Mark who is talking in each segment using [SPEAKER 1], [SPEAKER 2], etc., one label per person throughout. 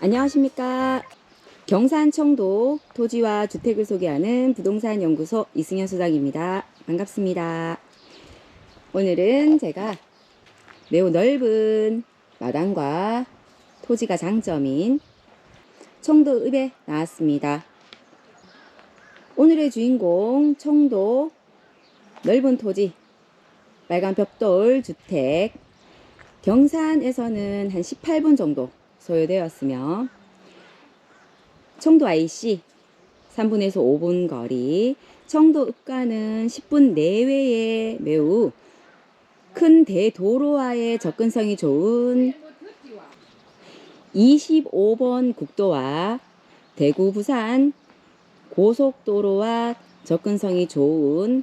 [SPEAKER 1] 안녕하십니까. 경산 청도 토지와 주택을 소개하는 부동산 연구소 이승현 소장입니다. 반갑습니다. 오늘은 제가 매우 넓은 마당과 토지가 장점인 청도 읍에 나왔습니다. 오늘의 주인공 청도 넓은 토지 빨간 벽돌 주택 경산에서는 한 18분 정도 소요되었으며 청도 IC 3분에서 5분 거리 청도읍과는 10분 내외에 매우 큰 대도로와의 접근성이 좋은 25번 국도와 대구 부산 고속도로와 접근성이 좋은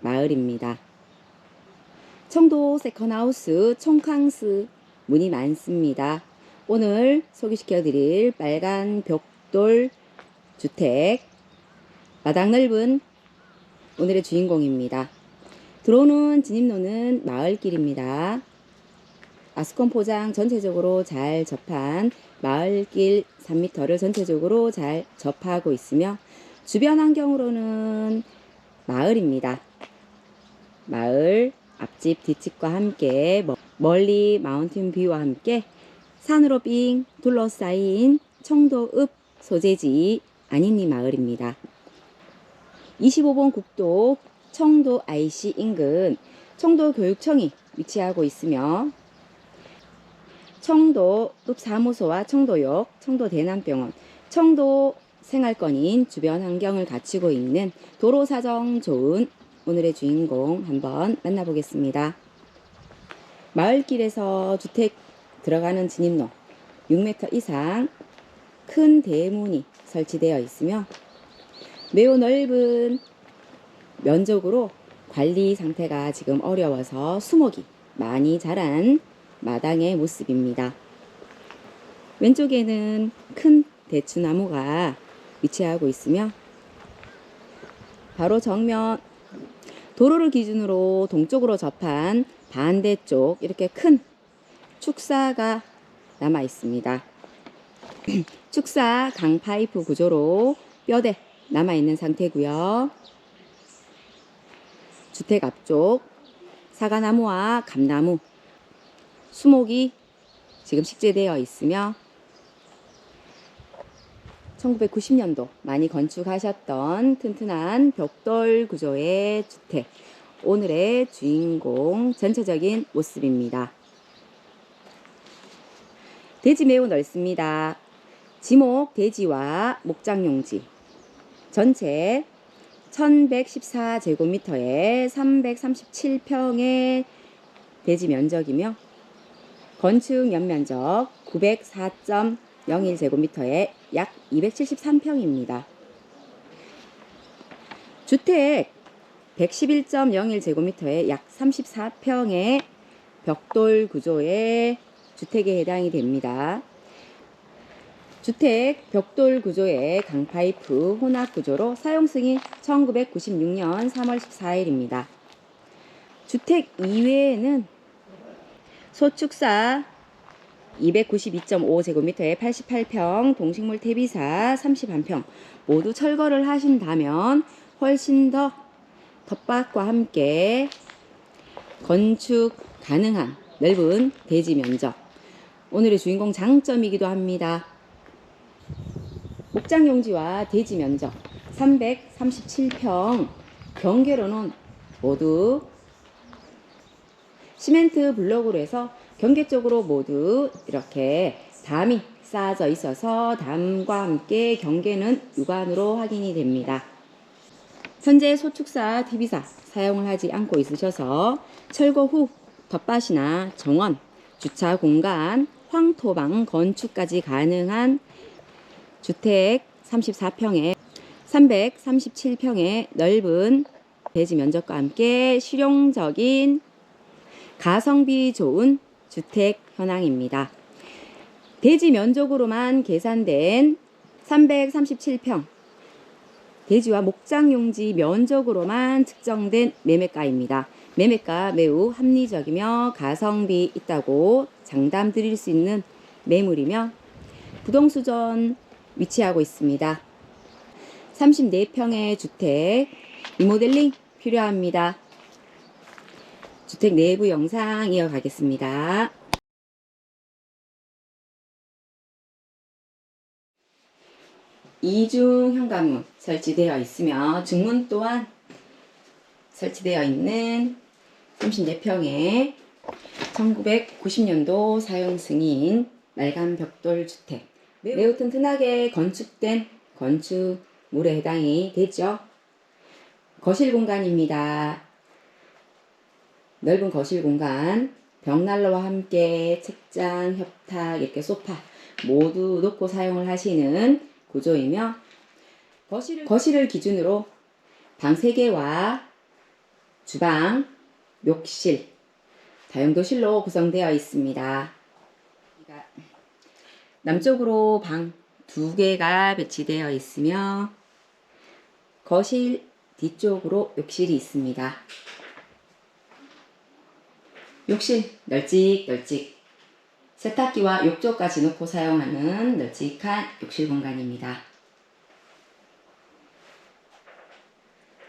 [SPEAKER 1] 마을입니다. 청도 세컨하우스 총캉스 문이 많습니다. 오늘 소개시켜 드릴 빨간 벽돌 주택 마당 넓은 오늘의 주인공입니다. 들어오는 진입로는 마을길입니다. 아스콘 포장 전체적으로 잘 접한 마을길 3m를 전체적으로 잘 접하고 있으며 주변 환경으로는 마을입니다. 마을 앞집 뒷집과 함께 멀- 멀리 마운틴 뷰와 함께 산으로 빙 둘러싸인 청도읍 소재지 안인리 마을입니다. 25번 국도 청도 IC 인근 청도 교육청이 위치하고 있으며 청도 읍 사무소와 청도역, 청도 대남병원, 청도 생활권인 주변 환경을 갖추고 있는 도로 사정 좋은 오늘의 주인공 한번 만나보겠습니다. 마을길에서 주택 들어가는 진입로 6m 이상 큰 대문이 설치되어 있으며 매우 넓은 면적으로 관리 상태가 지금 어려워서 수목이 많이 자란 마당의 모습입니다. 왼쪽에는 큰 대추나무가 위치하고 있으며 바로 정면 도로를 기준으로 동쪽으로 접한 반대쪽 이렇게 큰 축사가 남아 있습니다. 축사 강파이프 구조로 뼈대 남아 있는 상태고요. 주택 앞쪽 사과나무와 감나무 수목이 지금 식재되어 있으며 1990년도 많이 건축하셨던 튼튼한 벽돌 구조의 주택. 오늘의 주인공 전체적인 모습입니다. 대지 매우 넓습니다. 지목 대지와 목장용지 전체 1114제곱미터에 337평의 대지 면적이며 건축 연면적 904.01제곱미터에 약 273평입니다. 주택 111.01제곱미터에 약 34평의 벽돌 구조의 주택에 해당이 됩니다. 주택 벽돌 구조의 강파이프 혼합 구조로 사용 승인 1996년 3월 14일입니다. 주택 이외에는 소축사 292.5제곱미터에 88평, 동식물 퇴비사 31평 모두 철거를 하신다면 훨씬 더 텃밭과 함께 건축 가능한 넓은 대지 면적 오늘의 주인공 장점이기도 합니다. 목장 용지와 대지 면적 337평 경계로는 모두 시멘트 블록으로 해서 경계 쪽으로 모두 이렇게 담이 쌓아져 있어서 담과 함께 경계는 육안으로 확인이 됩니다. 현재 소축사 TV사 사용을 하지 않고 있으셔서 철거 후 텃밭이나 정원, 주차 공간, 황토방 건축까지 가능한 주택 34평에 337평의 넓은 대지 면적과 함께 실용적인 가성비 좋은 주택 현황입니다. 대지 면적으로만 계산된 337평 대지와 목장 용지 면적으로만 측정된 매매가입니다. 매매가 매우 합리적이며 가성비 있다고 장담 드릴 수 있는 매물이며 부동수전 위치하고 있습니다. 34평의 주택 리모델링 필요합니다. 주택 내부 영상 이어가겠습니다. 이중 현관문 설치되어 있으며 중문 또한 설치되어 있는 34평의 1990년도 사용 승인 말간 벽돌 주택 매우 튼튼하게 건축된 건축물에 해당이 되죠. 거실 공간입니다. 넓은 거실 공간, 벽난로와 함께 책장, 협탁, 이렇게 소파 모두 놓고 사용을 하시는 구조이며 거실을, 거실을 기준으로 방 3개와 주방, 욕실, 다용도실로 구성되어 있습니다. 남쪽으로 방 두 개가 배치되어 있으며 거실 뒤쪽으로 욕실이 있습니다. 욕실 널찍널찍 세탁기와 욕조까지 놓고 사용하는 널찍한 욕실 공간입니다.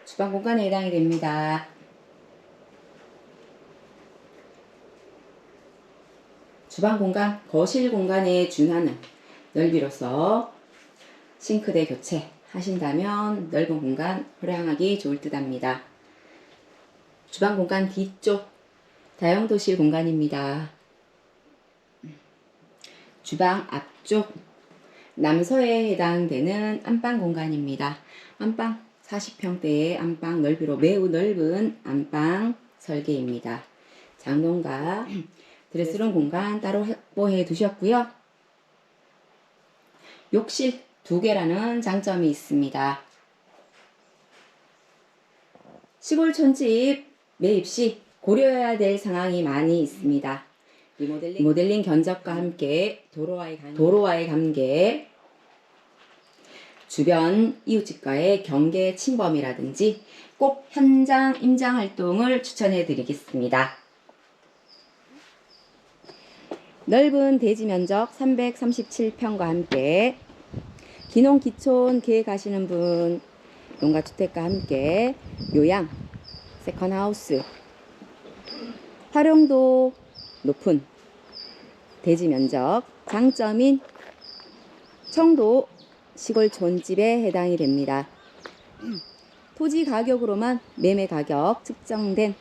[SPEAKER 1] 주방 공간에 해당이 됩니다. 주방 공간, 거실 공간에 준하는 넓이로서 싱크대 교체 하신다면 넓은 공간 활용하기 좋을 듯 합니다. 주방 공간 뒤쪽 다용도실 공간입니다. 주방 앞쪽 남서에 해당되는 안방 공간입니다. 안방 40평대의 안방 넓이로 매우 넓은 안방 설계입니다. 장롱과 드레스룸 공간 따로 확보해 두셨고요. 욕실 두 개라는 장점이 있습니다. 시골 촌집 매입 시 고려해야 될 상황이 많이 있습니다. 리모델링, 리모델링 견적과 함께 도로와의 도로와의 관계 주변 이웃집과의 경계 침범이라든지 꼭 현장 임장 활동을 추천해 드리겠습니다. 넓은 대지 면적 337평과 함께 기농 기촌 계획 하시는 분 농가 주택과 함께 요양 세컨 하우스 활용도 높은 대지 면적 장점인 청도 시골 촌집에 해당이 됩니다. 토지 가격으로만 매매 가격 측정된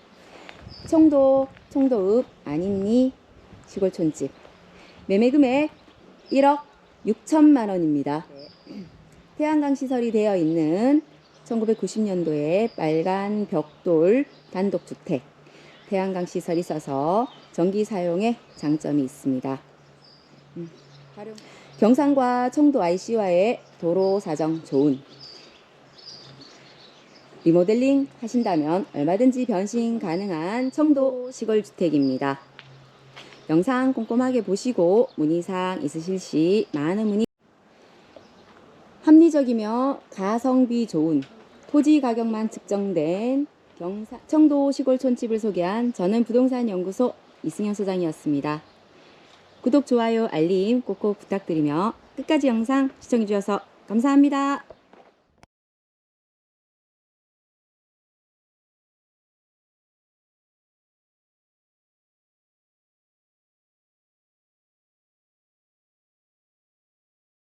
[SPEAKER 1] 청도 청도읍 안인리 시골 촌집 매매 금액 1억 6천만 원입니다. 태양광 시설이 되어 있는 1990년도에 빨간 벽돌 단독 주택 태양광 시설이 있어서 전기 사용에 장점이 있습니다. 음, 경상과 청도 IC와의 도로 사정 좋은 리모델링 하신다면 얼마든지 변신 가능한 청도 시골 주택입니다. 영상 꼼꼼하게 보시고 문의사항 있으실 시 많은 문의 합리적이며 가성비 좋은 토지 가격만 측정된 경사 청도 시골 촌집을 소개한 저는 부동산 연구소 이승현 소장이었습니다. 구독, 좋아요, 알림 꼭꼭 부탁드리며 끝까지 영상 시청해 주셔서 감사합니다.